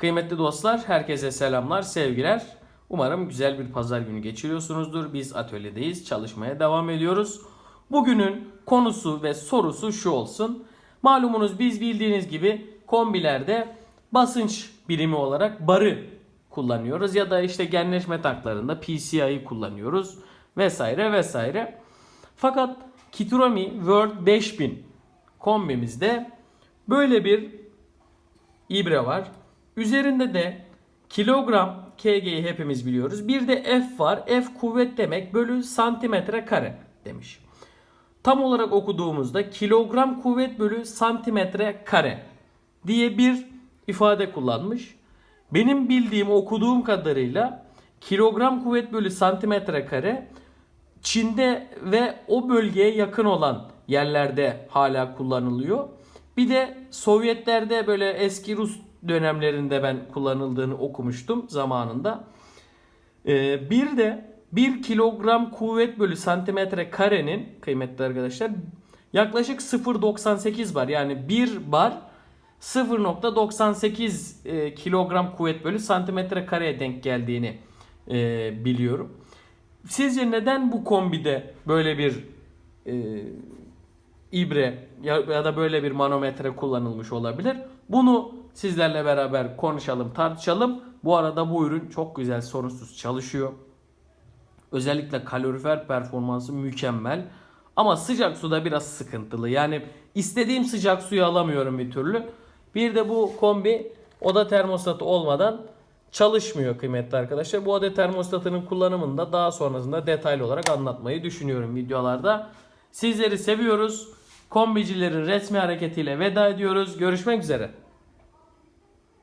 Kıymetli dostlar, herkese selamlar, sevgiler. Umarım güzel bir pazar günü geçiriyorsunuzdur. Biz atölyedeyiz, çalışmaya devam ediyoruz. Bugünün konusu ve sorusu şu olsun. Malumunuz biz bildiğiniz gibi kombilerde basınç birimi olarak barı kullanıyoruz ya da işte genleşme taklarında PCI'yi kullanıyoruz vesaire vesaire. Fakat Kiturami World 5000 kombimizde böyle bir ibre var. Üzerinde de kilogram kg'yi hepimiz biliyoruz. Bir de F var. F kuvvet demek bölü santimetre kare demiş. Tam olarak okuduğumuzda kilogram kuvvet bölü santimetre kare diye bir ifade kullanmış. Benim bildiğim okuduğum kadarıyla kilogram kuvvet bölü santimetre kare Çin'de ve o bölgeye yakın olan yerlerde hala kullanılıyor. Bir de Sovyetlerde böyle eski Rus dönemlerinde ben kullanıldığını okumuştum zamanında. Ee, bir de 1 kilogram kuvvet bölü santimetre karenin kıymetli arkadaşlar yaklaşık 0.98 bar yani 1 bar 0.98 e, kilogram kuvvet bölü santimetre kareye denk geldiğini e, biliyorum. Sizce neden bu kombide böyle bir e, ibre ya, ya da böyle bir manometre kullanılmış olabilir? Bunu sizlerle beraber konuşalım, tartışalım. Bu arada bu ürün çok güzel, sorunsuz çalışıyor. Özellikle kalorifer performansı mükemmel. Ama sıcak suda biraz sıkıntılı. Yani istediğim sıcak suyu alamıyorum bir türlü. Bir de bu kombi oda termostatı olmadan çalışmıyor kıymetli arkadaşlar. Bu oda termostatının kullanımını da daha sonrasında detaylı olarak anlatmayı düşünüyorum videolarda. Sizleri seviyoruz. Kombicilerin resmi hareketiyle veda ediyoruz. Görüşmek üzere.